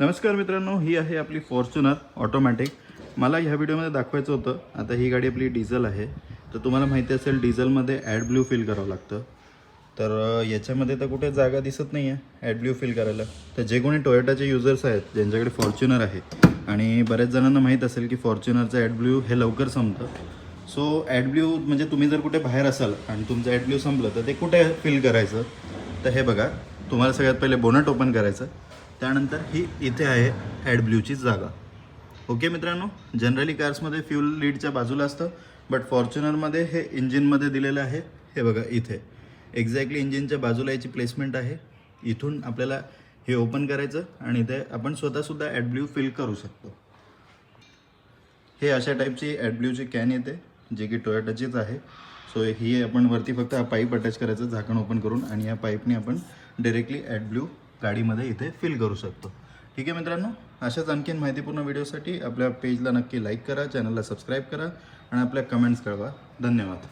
नमस्कार मित्रांनो ही आहे आपली फॉर्च्युनर ऑटोमॅटिक. मला ह्या व्हिडिओमध्ये दाखवायचं होतं आता ही गाडी आपली डिझेल आहे. तर तुम्हाला माहिती असेल डिझेलमध्ये ॲड ब्ल्यू फिल करावं लागतं. तर याच्यामध्ये तर कुठे जागा दिसत नाही आहे ॲड ब्ल्यू फिल करायला. तर जे कोणी टोयोटाचे युजर्स आहेत ज्यांच्याकडे फॉर्च्युनर आहे आणि बऱ्याच जणांना माहीत असेल की फॉर्च्युनरचं ॲड ब्ल्यू हे लवकर संपतं. सो ॲड ब्ल्यू म्हणजे तुम्ही जर कुठे बाहेर असाल आणि तुमचं ॲड ब्ल्यू संपलं तर ते कुठे फिल करायचं? तर हे बघा तुम्हाला सगळ्यात पहिले बोनट ओपन करायचं. त्यानंतर ही इथे आहे हॅड ब्ल्यूची जागा. ओके मित्रांनो जनरली कार्समध्ये फ्यूल लीडच्या बाजूला असतं बट फॉर्च्युनरमध्ये हे इंजिनमध्ये दिलेलं आहे. हे बघा इथे. एक्झॅक्टली इंजिनच्या बाजूला याची प्लेसमेंट आहे. इथून आपल्याला हे ओपन करायचं आणि इथे आपण स्वतःसुद्धा ॲड ब्ल्यू फिल करू शकतो. हे अशा टाईपची ॲडब्ल्यूची कॅन येते जे की टोयोटाचीच आहे. सो ही आपण वरती फक्त हा पाईप अटॅच करायचं झाकण ओपन करून आणि या पाईपने आपण डायरेक्टली ॲडब्ल्यू गाडीमध्ये इथे फिल करू शकतो. ठीक आहे मित्रांनो? अशाच आणखीन माहितीपूर्ण व्हिडिओसाठी आपल्या पेजला नक्की लाईक करा चॅनलला सबस्क्राईब करा आणि आपल्या कमेंट्स कळवा. धन्यवाद.